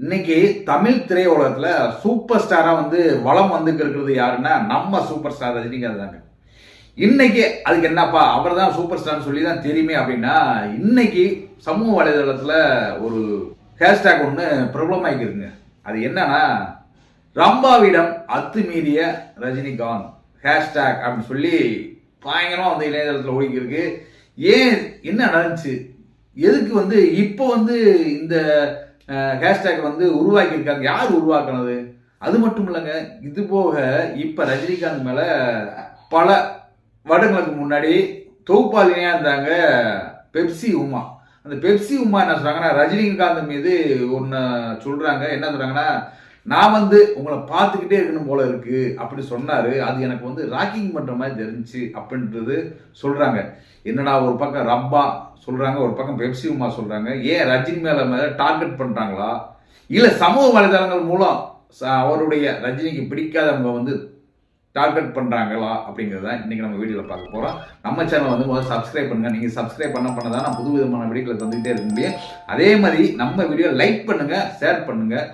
இன்னைக்கு தமிழ் திரையுலகத்துல சூப்பர் ஸ்டாரா வந்து வளம் வந்துட்டு இருக்கிறது யாருன்னா நம்ம சூப்பர் ஸ்டார் ரஜினிகாந்த் தாங்க இன்னைக்கு அதுக்கு என்னப்பா அவர் தான் சூப்பர் ஸ்டார்னு சொல்லி தான் தெரியுமே அப்படின்னா இன்னைக்கு சமூக வலைதளத்துல ஒரு ஹேஷ்டேக் ஒன்று பிரபலமாகிருக்குங்க அது என்னன்னா ரம்பாவிடம் அத்துமீறிய ரஜினிகாந்த் ஹேஷ்டேக் அப்படின்னு சொல்லி பயங்கரமாக வந்து இணையதளத்தில் ஓடிக்கிருக்கு ஏன் என்ன நடந்துச்சு? எதுக்கு வந்து இப்போ வந்து இந்த ஹேஷ்டேக் வந்து உருவாக்கியிருக்காங்க. யார் உருவாக்கினது? அது மட்டும் இல்லைங்க. இது போக இப்போ ரஜினிகாந்த் மேலே பல வருடங்களுக்கு முன்னாடி தொகுப்பாளினியாக இருந்தாங்க பெப்சி உமா. அந்த பெப்சி உமா என்ன சொல்கிறாங்கன்னா ரஜினிகாந்த் மீது ஒன்று சொல்கிறாங்க என்ன சொல்கிறாங்கன்னா நான் வந்து உங்களை பார்த்துக்கிட்டே இருக்கணும் போல இருக்கு அப்படி சொன்னார். அது எனக்கு வந்து ராக்கிங் பண்ணுற மாதிரி தெரிஞ்சுச்சு அப்படின்றது சொல்கிறாங்க என்னடா ஒரு பக்கம் ரப்பா சொல்கிறாங்க ஒரு பக்கம் பெப்சி உமா சொல்கிறாங்க ஏன் ரஜினி மேலே மேலே டார்கெட் பண்ணுறாங்களா இல்லை சமூக வலைதளங்கள் மூலம் அவருடைய ரஜினிக்கு பிடிக்காதவங்க வந்து டார்கெட் பண்ணுறாங்களா அப்படிங்கிறத இன்றைக்கி நம்ம வீடியோவில் பார்க்க போகிறோம் நம்ம சேனல் வந்து முதல்ல சப்ஸ்கிரைப் பண்ணுங்கள் நீங்கள் சப்ஸ்கிரைப் பண்ண பண்ண தான் நான் புது விதமான வீடியோக்களை தந்துகிட்டே இருக்க முடியும். அதே மாதிரி நம்ம வீடியோ லைக் பண்ணுங்கள் ஷேர் பண்ணுங்கள்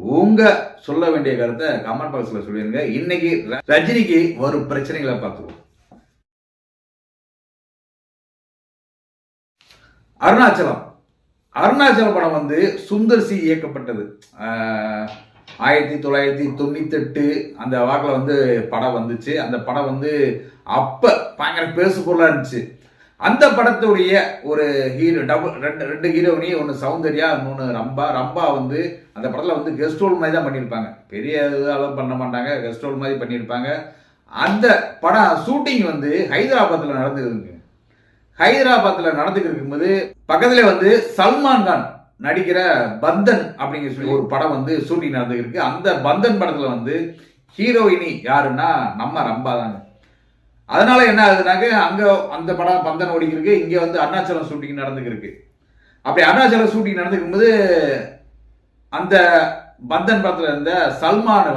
உங்க சொல்ல வேண்டிய கருத்தை கமெண்ட் பாக்ஸ்ல சொல்லிருங்க. இன்னைக்கு ரஜினிக்கு வரும் பிரச்சனைகளை பார்த்துருவோம். அருணாச்சலம். அருணாச்சலம் படம் வந்து சுந்தர் சி இயக்கப்பட்டது. ஆஹ், ஆயிரத்தி தொள்ளாயிரத்தி தொண்ணூத்தெட்டு அந்த வாக்கில் வந்து படம் வந்துச்சு. அந்த படம் வந்து அப்ப பயங்கர பேசு இருந்துச்சு. அந்த படத்துடைய ஒரு ஹீரோ டபுள் ரெண்டு ரெண்டு ஹீரோயினி ஒன்று சௌந்தர்யா இன்னொன்று ரம்பா. ரம்பா வந்து அந்த படத்தில் வந்து கெஸ்ட் ரோல் மாதிரி தான் பண்ணியிருப்பாங்க. பெரிய இதெல்லாம் பண்ண மாட்டாங்க. கெஸ்ட் ரோல் மாதிரி பண்ணியிருப்பாங்க. அந்த படம் ஷூட்டிங் வந்து ஹைதராபாத்தில் நடந்துருக்குங்க ஹைதராபாத்தில் நடந்துக்கிட்டு இருக்கும்போது பக்கத்தில் வந்து சல்மான் கான் நடிக்கிற பந்தன் அப்படிங்கிற சொல்லி ஒரு படம் வந்து ஷூட்டிங் நடந்துருக்கு அந்த பந்தன் படத்தில் வந்து ஹீரோயினி யாருன்னா நம்ம ரம்பா தாங்க. அதனால என்ன ஆகுதுனாக்க அங்க அந்த படம் பந்தன் ஓடிக்கிருக்கு இங்க வந்து அருணாச்சலம் ஷூட்டிங் நடந்துக்கிருக்கு. அப்படி அருணாச்சலம் ஷூட்டிங் நடந்துக்கும் போது அந்த பந்தன் படத்துல இருந்த சல்மான்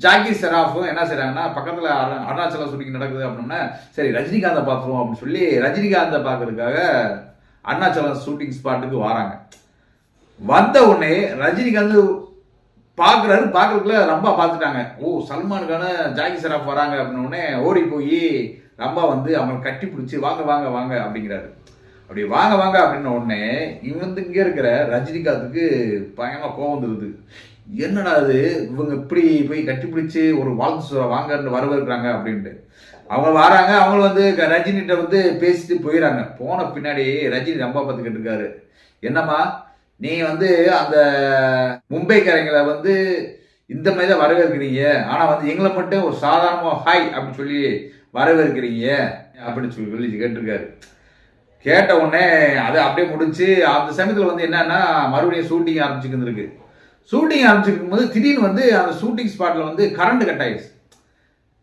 ஜாக்கி செராஃபும் என்ன செய்கிறாங்கன்னா பக்கத்துல அருணாச்சலம் ஷூட்டிங் நடக்குது அப்படின்னா சரி ரஜினிகாந்தை பார்த்துருவோம் அப்படின்னு சொல்லி ரஜினிகாந்தை பார்க்கறதுக்காக அருணாச்சலம் ஷூட்டிங் ஸ்பாட்டுக்கு வராங்க. வந்த உடனே ரஜினிகாந்த் பார்க்குறாரு பார்க்குறதுக்குள்ள ரம்பா பார்த்துட்டாங்க ஓ சல்மானுக்கான ஜாகி ஜாக்கி சராஃப் வராங்க அப்படின்ன உடனே ஓடி போய் ரம்பா வந்து அவங்களை கட்டி பிடிச்சி வாங்க வாங்க வாங்க அப்படிங்கிறாரு. அப்படி வாங்க வாங்க அப்படின்ன உடனே இவன் வந்து இங்கே இருக்கிற ரஜினிகாந்துக்கு பயங்கரமாக கோவம் வந்துடுது என்னடா இது? இவங்க இப்படி போய் கட்டி பிடிச்சி ஒரு வாழ்த்து வாங்கன்னு வரவிருக்கிறாங்க அப்படின்ட்டு. அவங்க வராங்க அவங்க வந்து க- ரஜினிகிட்ட வந்து பேசிட்டு போயிடறாங்க போன பின்னாடி ரஜினி ரம்பா பார்த்துக்கிட்டு இருக்காரு. என்னம்மா நீ வந்து அந்த மும்பைக்காரங்களை வந்து இந்த மாதிரி தான் வரவேற்கிறீங்க. ஆனால் வந்து எங்களை மட்டும் ஒரு சாதாரணமாக ஹாய் அப்படின்னு சொல்லி வரவேற்கிறீங்க அப்படின்னு சொல்லி சொல்லி கேட்டிருக்காரு. கேட்ட உடனே அது அப்படியே முடிஞ்சு அந்த சமயத்தில் வந்து என்னன்னா மறுபடியும் ஷூட்டிங் ஆரம்பிச்சுக்கிருந்துருக்கு ஷூட்டிங் ஆரம்பிச்சிருக்கும் போது திடீர்னு வந்து அந்த ஷூட்டிங் ஸ்பாட்டில் வந்து கரண்ட் கட் ஆயிடுச்சு.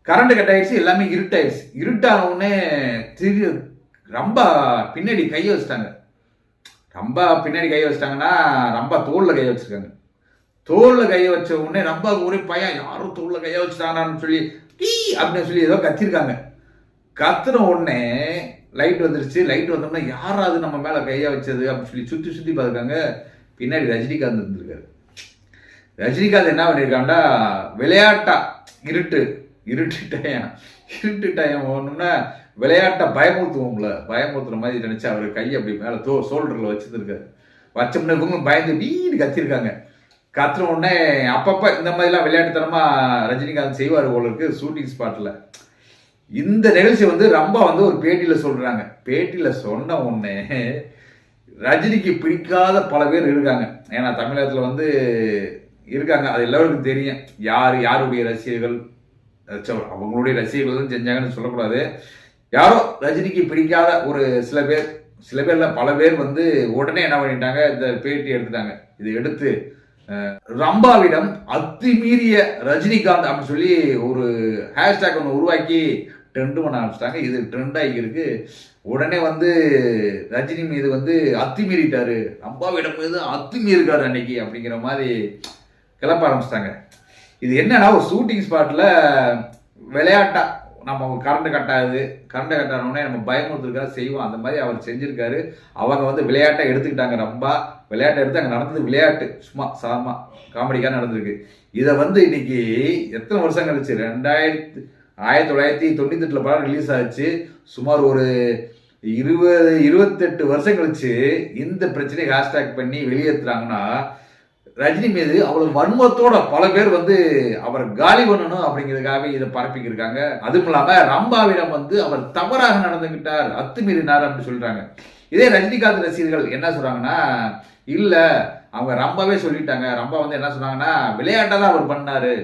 கரண்ட் கட் ஆயிடுச்சு எல்லாமே இருட்டாயிடுச்சு. இருட்டான உடனே திடீர் ரொம்ப பின்னாடி கையை வச்சுட்டாங்க. ரொம்ப பின்னாடி கை வச்சிட்டாங்கன்னா ரொம்ப தோளில் கையை வச்சிருக்காங்க. தோளில் கையை வச்ச உடனே ரொம்ப ஒரே பையன் யாரும் தோளில் கையை வச்சுட்டாங்கன்னு சொல்லி டீ அப்படின்னு சொல்லி ஏதோ கத்திருக்காங்க. கத்துன உடனே லைட் வந்துருச்சு. லைட் வந்தோம்னா யாராவது நம்ம மேலே கையை வச்சது அப்படின்னு சொல்லி சுற்றி சுற்றி பார்த்துருக்காங்க. பின்னாடி ரஜினிகாந்த் இருந்திருக்காரு. ரஜினிகாந்த் என்ன பண்ணியிருக்காண்டா விளையாட்டா இருட்டு இருட்டு டயம் இருட்டு டயம் ஒன்றுன்னா விளையாட்டை பயமுறுத்துவோம்ல. பயமுறுத்துற மாதிரி நினைச்சு அவர் கையை அப்படி மேலே தோ ஷோல்டரில் வச்சுருக்காரு வச்சோம்னா இவங்க பயந்து வீடு கத்திருக்காங்க. கத்துற உடனே அப்பப்போ இந்த மாதிரிலாம் விளையாட்டுத்தனமாக ரஜினிகாந்த் செய்வார் போல ஷூட்டிங் ஸ்பாட்டில் இந்த நிகழ்ச்சி வந்து ரொம்ப வந்து ஒரு பேட்டியில் சொல்கிறாங்க பேட்டியில் சொன்ன உடனே ரஜினிக்கு பிடிக்காத பல பேர் இருக்காங்க. ஏன்னா தமிழகத்தில் வந்து இருக்காங்க. அது எல்லாருக்கும் தெரியும். யார் யாருடைய ரசிகர்கள்? அவங்களுடைய ரசிகர்கள் செஞ்சாங்கன்னு சொல்லக்கூடாது. யாரோ ரஜினிக்கு பிடிக்காத ஒரு சில பேர் சில பேர்ல பல பேர் வந்து உடனே என்ன பண்ணிட்டாங்க இந்த பேட்டி எடுத்துட்டாங்க. இதை எடுத்து ரம்பாவிடம் அத்துமீறிய ரஜினிகாந்த் அப்படின்னு சொல்லி ஒரு ஹேஷ்டேக் ஒன்று உருவாக்கி ட்ரெண்ட் பண்ண ஆரம்பிச்சிட்டாங்க. இது ட்ரெண்ட் ஆகியிருக்கு உடனே வந்து ரஜினி மீது வந்து அத்துமீறிட்டாரு. ரம்பாவிடம் மீது அத்துமீறிருக்காரு அன்னைக்கு அப்படிங்கிற மாதிரி கிளப்ப ஆரம்பிச்சிட்டாங்க. இது என்னன்னா ஒரு ஷூட்டிங் ஸ்பாட்ல விளையாட்டா நம்ம கரண்ட் கட்டாது. கரண்ட் கட்டானோடனே நம்ம பயமுறுத்துறதுக்காக செய்வோம். அந்த மாதிரி அவர் செஞ்சிருக்காரு. அவங்க வந்து விளையாட்டை எடுத்துக்கிட்டாங்க. ரொம்ப விளையாட்டை எடுத்து அங்கே நடந்தது விளையாட்டு. சும்மா சாமா காமெடிக்காக நடந்திருக்கு. இதை வந்து இன்னைக்கு எத்தனை வருஷம் கழிச்சு? ரெண்டாயிரத்து ஆயிரத்தி தொள்ளாயிரத்தி தொண்ணூத்தெட்டில் படம் ரிலீஸ் ஆச்சு. சுமார் ஒரு இருபது இருபத்தெட்டு வருஷம் கழிச்சு இந்த பிரச்சனையை ஹேஷ்டேக் பண்ணி வெளியேற்றுறாங்கன்னா ரஜினி மீது அவ்வளவு வன்மத்தோட பல பேர் வந்து அவர் காலி பண்ணணும் அப்படிங்கிறதுக்காக இதை பரப்பிக்கிருக்காங்க. அதுவும் இல்லாம ரம்பாவிடம் வந்து அவர் தவறாக நடந்துகிட்டார் அத்துமீறினார் அப்படின்னு சொல்றாங்க. இதே ரஜினிகாந்த் ரசிகர்கள் என்ன சொல்றாங்கன்னா இல்ல அவங்க ரம்பாவே சொல்லிட்டாங்க. ரம்பா வந்து என்ன சொன்னாங்கன்னா விளையாட்டா தான் அவர் பண்ணாரு.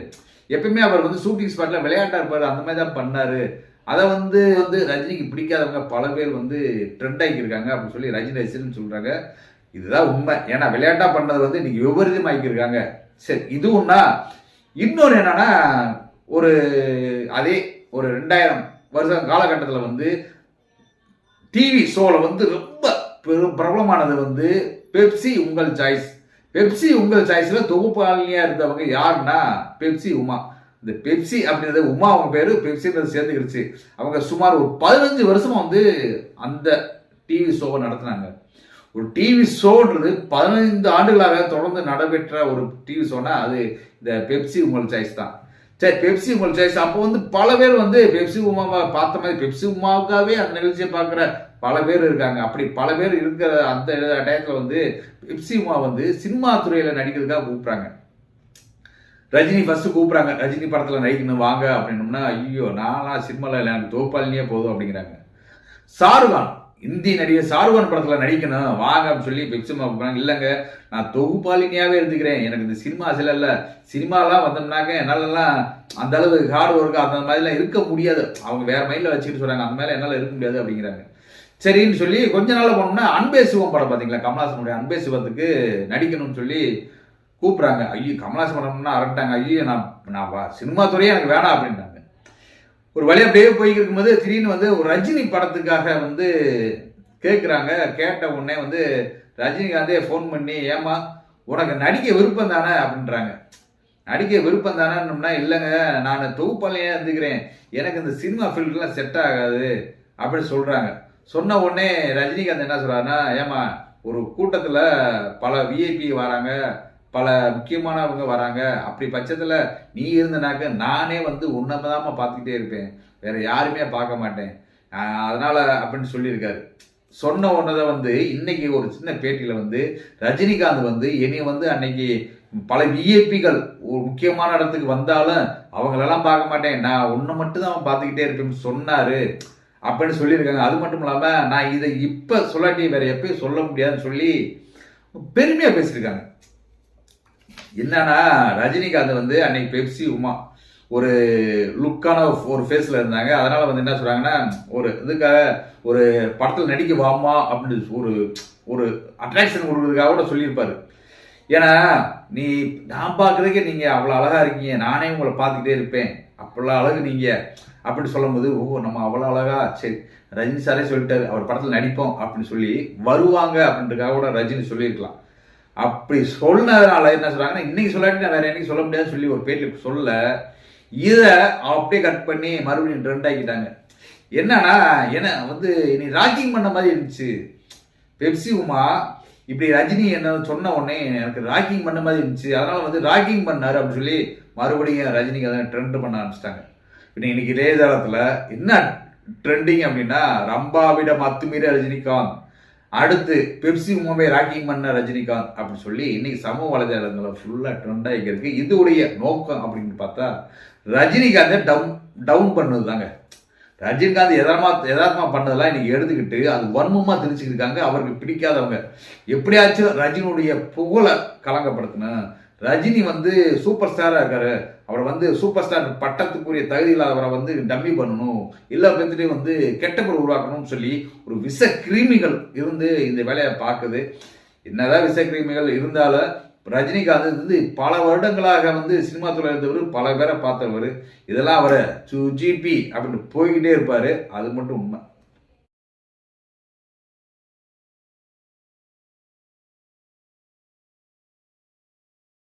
எப்பயுமே அவர் வந்து ஷூட்டிங் ஸ்பாட்ல விளையாட்டா இருப்பாரு. அந்த மாதிரி தான் பண்ணாரு. அதை வந்து வந்து ரஜினிக்கு பிடிக்காதவங்க பல பேர் வந்து ட்ரெண்ட் ஆகியிருக்காங்க அப்படின்னு சொல்லி ரஜினி ரசிகர்னு சொல்றாங்க. இதுதான் உண்மை. ஏன்னா விளையாட்டா பண்ணது வந்து இன்னைக்கு விபரீதமாக்கியிருக்காங்க. சரி இது ஒன்றா இன்னொன்று என்னன்னா ஒரு அதே ஒரு ரெண்டாயிரம் வருஷம் காலகட்டத்தில் வந்து டிவி ஷோவில் வந்து ரொம்ப பெரும் பிரபலமானது வந்து பெப்சி உங்கள் சாய்ஸ் பெப்சி உங்கள் சாய்ஸில் தொகுப்பாளினியாக இருந்தவங்க யாருன்னா பெப்சி உமா. இந்த பெப்சி அப்படின்றது உமா அவங்க பேர் பெப்சின்றது சேர்ந்துக்கிடுச்சு அவங்க சுமார் ஒரு பதினஞ்சு வருஷமாக வந்து அந்த டிவி ஷோவை நடத்துனாங்க. ஒரு டிவி ஷோன்றது பதினைந்து ஆண்டுகளாக தொடர்ந்து நடைபெற்ற ஒரு டிவி ஷோனா அது இந்த பெப்சி உங்கள் சாய்ஸ் தான். சரி பெப்சி உங்கள் சாய்ஸ் அப்போ வந்து பல பேர் வந்து பெப்சி உமாவை பார்த்த மாதிரி பெப்சி உமாவுக்காகவே அந்த நிகழ்ச்சியை பார்க்குற பல பேர் இருக்காங்க. அப்படி பல பேர் இருக்கிற அந்த டயத்தில் வந்து பெப்சி உமா வந்து சினிமா துறையில் நடிக்கிறதுக்காக கூப்பிட்றாங்க. ரஜினி ஃபஸ்ட்டு கூப்பிட்றாங்க. ரஜினி படத்தில் நடிக்கணும் வாங்க அப்படின்னோம்னா ஐயோ நானா சினிமாவில் எனக்கு தோப்பாளினியே போதும் அப்படிங்கிறாங்க. ஷாருகான் இந்தி நடிகர் ஷாருகான் படத்தில் நடிக்கணும். வாங்க அப்படின்னு சொல்லி பெப்சிமா போகிறாங்க இல்லைங்க நான் தொகுப்பாளினியாவே இருந்துக்கிறேன். எனக்கு இந்த சினிமா சில இல்லை. சினிமாலாம் வந்தோம்னாக்க என்னாலலாம் அந்த அளவு ஹார்ட் ஒர்க் அந்த மாதிரிலாம் இருக்க முடியாது. அவங்க வேற மைண்டில் வச்சுக்கிட்டு சொல்கிறாங்க அந்த மேலே என்னால் இருக்க முடியாது அப்படிங்கிறாங்க. சரின்னு சொல்லி கொஞ்ச நாள் போனோம்னா அன்பே சிவம் படம் பார்த்தீங்களா கமலாசனுடைய அன்பே சிவத்துக்கு நடிக்கணும்னு சொல்லி கூப்பிட்றாங்க. ஐயோ கமலாசன் படம்னா அரட்டாங்க ஐயோ நான் நான் சினிமா துறையே எனக்கு வேணாம் அப்படின்ட்டாங்க. ஒரு வழி அப்படியே போய்கிட்டு இருக்கும்போது திடீர்னு வந்து ஒரு ரஜினி படத்துக்காக வந்து கேட்குறாங்க கேட்ட உடனே வந்து ரஜினிகாந்தே ஃபோன் பண்ணி ஏமா உனக்கு நடிக்க விருப்பம் தானே? அப்படின்றாங்க. நடிக்க விருப்பம் தானேன்னொம்னா இல்லைங்க நான் தொகுப்பாளையே இருந்துக்கிறேன். எனக்கு இந்த சினிமா ஃபீல்டுலாம் செட் ஆகாது. அப்படின்னு சொல்கிறாங்க சொன்ன உடனே ரஜினிகாந்த் என்ன சொல்கிறாருன்னா ஏமா ஒரு கூட்டத்தில் பல விஐபி வராங்க. பல முக்கியமானவங்க வராங்க. அப்படி பட்சத்தில் நீ இருந்தனாக்க நானே வந்து உன்னதாம பார்த்துக்கிட்டே இருப்பேன். வேற யாருமே பார்க்க மாட்டேன். அதனால் அதனால அப்படின்னு சொல்லியிருக்காரு. சொன்ன உடனே வந்து இன்னைக்கு ஒரு சின்ன பேட்டியில் வந்து ரஜினிகாந்த் வந்து என்னை வந்து அன்னைக்கு பல விஐபிகள் ஒரு முக்கியமான இடத்துக்கு வந்தாலும் அவங்களெல்லாம் பார்க்க மாட்டேன். நான் ஒன்று மட்டும் தான் பார்த்துக்கிட்டே இருப்பேன்னு சொன்னாரு. அப்படின்னு சொல்லியிருக்காங்க. அது மட்டும் இல்லாமல் நான் இதை இப்போ சொல்லாட்டி வேற எப்பயும் சொல்ல முடியாதுன்னு சொல்லி பெருமையாக பேசியிருக்காங்க. என்னன்னா ரஜினிகாந்த் வந்து அன்னைக்கு பெப்சி உமா ஒரு லுக்கான ஒரு ஃபேஸில் இருந்தாங்க. அதனால் வந்து என்ன சொல்கிறாங்கன்னா ஒரு இதுக்காக ஒரு படத்தில் நடிக்க வாமா அப்படின்னு ஒரு ஒரு அட்ராக்ஷன் கொடுக்குறதுக்காக கூட சொல்லியிருப்பார். ஏன்னா நீ நான் பார்க்குறதுக்கே நீங்கள் அவ்வளோ அழகாக இருக்கீங்க. நானே உங்களை பார்த்துக்கிட்டே இருப்பேன். அப்படிலாம் அழகு நீங்கள் அப்படின்னு சொல்லும்போது ஓ நம்ம அவ்வளோ அழகா சரி ரஜினி சாரே சொல்லிட்டாரு அவர் படத்தில் நடிப்போம் அப்படின்னு சொல்லி வருவாங்க அப்படின்றதுக்காக கூட ரஜினி சொல்லியிருக்கலாம். அப்படி சொன்னதுனால என்ன சொல்கிறாங்கன்னா இன்றைக்கி சொல்லாட்டி நான் வேறு என்னைக்கு சொல்ல முடியாதுன்னு சொல்லி ஒரு பேட்டில் சொல்ல இதை அப்படியே கட் பண்ணி மறுபடியும் ட்ரெண்ட் ஆக்கிட்டாங்க. என்னன்னா என்ன வந்து இனி ராக்கிங் பண்ண மாதிரி இருந்துச்சு. பெப்சி உமா இப்படி ரஜினி என்ன சொன்ன உடனே எனக்கு ராக்கிங் பண்ண மாதிரி இருந்துச்சு. அதனால் வந்து ராக்கிங் பண்ணாரு அப்படின்னு சொல்லி மறுபடியும் ரஜினிக்கு அதை ட்ரெண்ட் பண்ண ஆரம்பிச்சிட்டாங்க. இப்போ இன்னைக்கு இளையதளத்தில் என்ன ட்ரெண்டிங் அப்படின்னா ரம்பாவிடம் அத்துமீற ரஜினிகாந்த். அடுத்து பெப்சி உமாவை ராக்கிங் பண்ண ரஜினிகாந்த் அப்படின்னு சொல்லி இன்னைக்கு சமூக வலைதளங்களில் ஃபுல்லாக ட்ரெண்ட் ஆகிருக்கு இதுடைய நோக்கம் அப்படின்னு பார்த்தா ரஜினிகாந்தை டவுன் டவுன் பண்ணது தாங்க ரஜினிகாந்த் எதார்மா எதார்த்தமாக பண்ணதெல்லாம் இன்னைக்கு எடுத்துக்கிட்டு அது வன்மமாக தெரிஞ்சுக்கிட்டு இருக்காங்க. அவருக்கு பிடிக்காதவங்க. எப்படியாச்சும் ரஜினுடைய புகழை கலங்கப்படுத்தணும். ரஜினி வந்து சூப்பர் ஸ்டாராக இருக்காரு. அவரை வந்து சூப்பர் ஸ்டார் பட்டத்துக்குரிய தகுதி இல்லாதவரை வந்து டம்மி பண்ணணும். இல்லை பேர்த்துலையும் வந்து கெட்ட பொருள் உருவாக்கணும்னு சொல்லி ஒரு விஷ கிருமிகள் இருந்து இந்த வேலையை பார்க்குது. என்னதான் விஷ கிருமிகள் இருந்தாலும் ரஜினிகாந்த் வந்து பல வருடங்களாக வந்து சினிமா துறையில் இருந்தவர் பல பேரை பார்த்தவர். இதெல்லாம் அவரை ஜிபி அப்படின்னு போய்கிட்டே இருப்பார். அது மட்டும் உண்மை.